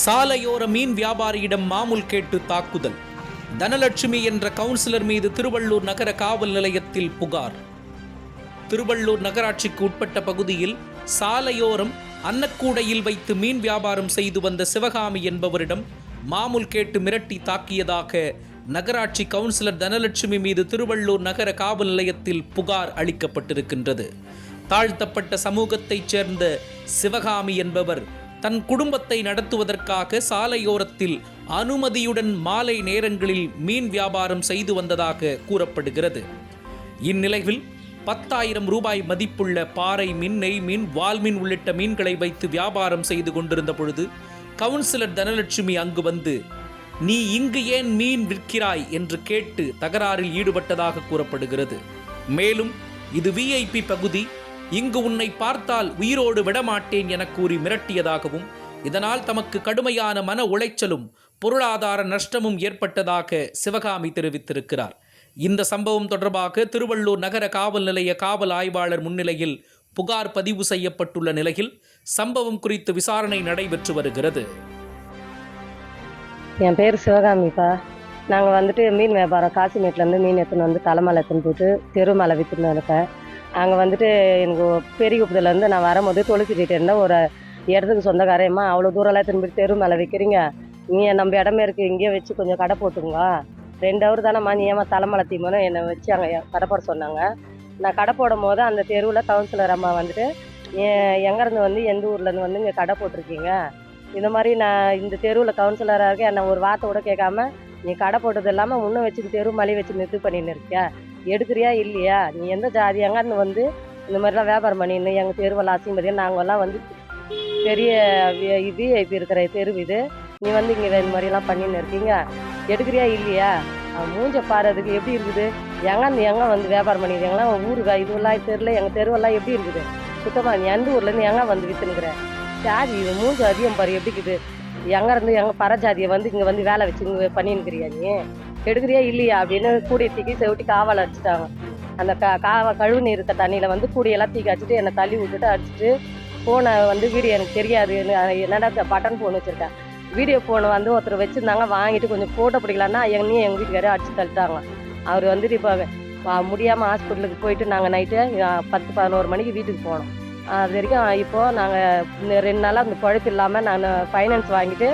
சாலையோர மீன் வியாபாரியிடம் மாமூல் கேட்டு தாக்குதல். தனலட்சுமி என்ற கவுன்சிலர் மீது திருவள்ளூர் நகர காவல் நிலையத்தில் புகார். திருவள்ளூர் நகராட்சிக்கு உட்பட்ட பகுதியில் சாலையோரம் அன்னக்கூடையில் வைத்து மீன் வியாபாரம் செய்து வந்த சிவகாமி என்பவரிடம் மாமூல் கேட்டு மிரட்டி தாக்கியதாக நகராட்சி கவுன்சிலர் தனலட்சுமி மீது திருவள்ளூர் நகர காவல் நிலையத்தில் புகார் அளிக்கப்பட்டிருக்கின்றது. தாழ்த்தப்பட்ட சமூகத்தைச் சேர்ந்த சிவகாமி என்பவர் தன் குடும்பத்தை நடத்துவதற்காக சாலையோரத்தில் அனுமதியுடன் மாலை நேரங்களில் மீன் வியாபாரம் செய்து வந்ததாக கூறப்படுகிறது. இந்நிலையில் பத்தாயிரம் ரூபாய் மதிப்புள்ள பாறை மீன் நெய் மீன் வால்மீன் உள்ளிட்ட மீன்களை வைத்து வியாபாரம் செய்து கொண்டிருந்த பொழுது கவுன்சிலர் தனலட்சுமி அங்கு வந்து நீ இங்கு ஏன் மீன் விற்கிறாய்? என்று கேட்டு தகராறில் ஈடுபட்டதாக கூறப்படுகிறது. மேலும் இது விஐபி பகுதி இங்கு உன்னை பார்த்தால் உயிரோடு விடமாட்டேன் என கூறி மிரட்டியதாகவும் இதனால் தமக்கு கடுமையான மன உளைச்சலும் பொருளாதார நஷ்டமும் ஏற்பட்டதாக சிவகாமி தெரிவித்திருக்கிறார். இந்த சம்பவம் தொடர்பாக திருவள்ளூர் நகர காவல் நிலைய காவல் ஆய்வாளர் முன்னிலையில் புகார் பதிவு செய்யப்பட்டுள்ள நிலையில் சம்பவம் குறித்து விசாரணை நடைபெற்று வருகிறது. என் பேர் சிவகாமிப்பா. நாங்கள் வந்துட்டு மீன் வியாபாரம் காசிமேட்லேருந்து மீன் எடுத்துன்னு வந்து தலைமலை எடுத்துன்னு போட்டு தெருமலை விற்றுன்னு இருக்கேன். அங்கே வந்துட்டு எனக்கு பெரிய குப்பத்துலேருந்து நான் வரும்போது தொலைச்சிட்டு இருந்தேன். ஒரு இடத்துக்கு சொந்தக்காரையம்மா அவ்வளோ தூரம்லாம் திரும்பி தெரு மேலே விற்கிறீங்க நீ நம்ம இடமே இருக்குது இங்கேயே வச்சு கொஞ்சம் கடை போட்டுங்க ரெண்டு ஹவர் தானேம்மா நீ ஏமா தலைமலை தீமனு என்னை வச்சு அங்கே கடை போட சொன்னாங்க. நான் கடை போடும் போது அந்த தெருவில் கவுன்சிலர் அம்மா வந்துட்டு எங்கேருந்து வந்து எந்த ஊர்லேருந்து வந்து இங்கே கடை போட்டிருக்கீங்க? இந்த மாதிரி நான் இந்த தெருவில் கவுன்சிலராக இருக்கேன் என்னை ஒரு வார்த்தை கூட கேட்காம நீ கடை போட்டது இல்லாமல் இன்னும் வச்சு தெரு மலையை வச்சு நிறுத்து பண்ணின்னு இருக்கியா? எடுக்கிறியா இல்லையா? நீ எந்த ஜாதி? எங்கன்னு வந்து இந்த மாதிரிலாம் வியாபாரம் பண்ணிடணும் எங்கள் தெருவெல்லாம் அசிங்கப்பதியா நாங்கள்லாம் வந்து பெரிய விஐபி இருக்கிற தெரு இது. நீ வந்து இங்கே இந்த மாதிரிலாம் பண்ணின்னு இருக்கீங்க. எடுக்கிறியா இல்லையா? அவன் மூஞ்ச பாருறதுக்கு எப்படி இருக்குது? எங்க எங்கே வந்து வியாபாரம் பண்ணிக்கிறீங்களா ஊருக்கா இதுவெல்லாம் தெருல எங்கள் தெருவெல்லாம் எப்படி இருக்குது? சுத்தமாக நீ எந்த ஊர்லேருந்து எங்கே வந்து விற்றுனுக்குற ஜாதி இது மூஞ்சி அதிகம் பாரு எப்படி இருக்குது? எங்க இருந்து பற பரஜாதியை வந்து இங்கே வந்து வேலை வச்சு இங்கே பண்ணின்னுக்கிறியா நீ? எடுக்கிறியா இல்லையா அப்படின்னு கூடிய தூக்கி செவிட்டி காவல் அடிச்சிட்டாங்க. அந்த கா காவ கழுவு நீர் இருக்க தண்ணியில் வந்து கூடையெல்லாம் தூக்கி அடிச்சுட்டு என்னை தள்ளி விட்டுட்டு அடிச்சுட்டு ஃபோனை வந்து வீடியோ எனக்கு தெரியாது. என்னடா இந்த பட்டன் ஃபோன் வச்சுருக்கேன் வீடியோ ஃபோனை வந்து ஒருத்தர் வச்சுருந்தாங்க வாங்கிட்டு கொஞ்சம் ஃபோட்டோ பிடிக்கலான்னா எங்க நீ எங்கள் வீட்டுக்காரே அடிச்சு தள்ளிட்டாங்க. அவர் வந்துட்டு இப்போ முடியாமல் ஹாஸ்பிட்டலுக்கு போயிட்டு நாங்கள் நைட்டு பத்து பதினோரு மணிக்கு வீட்டுக்கு போனோம். அது வரைக்கும் இப்போது நாங்கள் ரெண்டு நாளாக அந்த குழப்பு இல்லாமல் நான் ஃபைனான்ஸ் வாங்கிட்டு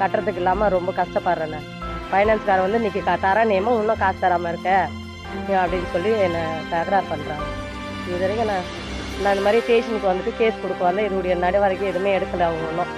கட்டுறதுக்கு இல்லாமல் ரொம்ப கஷ்டப்படுறேன் ஃபைனான்ஸ்காரன் வந்து இன்றைக்கி க தர நேமோ இன்னும் காசு தராமல் இருக்க. அப்படின்னு சொல்லி என்னை தகராறு பண்ணுறாங்க இது வரைக்கும் நான் நான் இந்த மாதிரி ஸ்டேஷனுக்கு வந்துட்டு கேஸ் கொடுக்க வந்தேன் இதோடைய வரைக்கும் எதுவுமே எடுக்கல அவங்க ஒன்றும்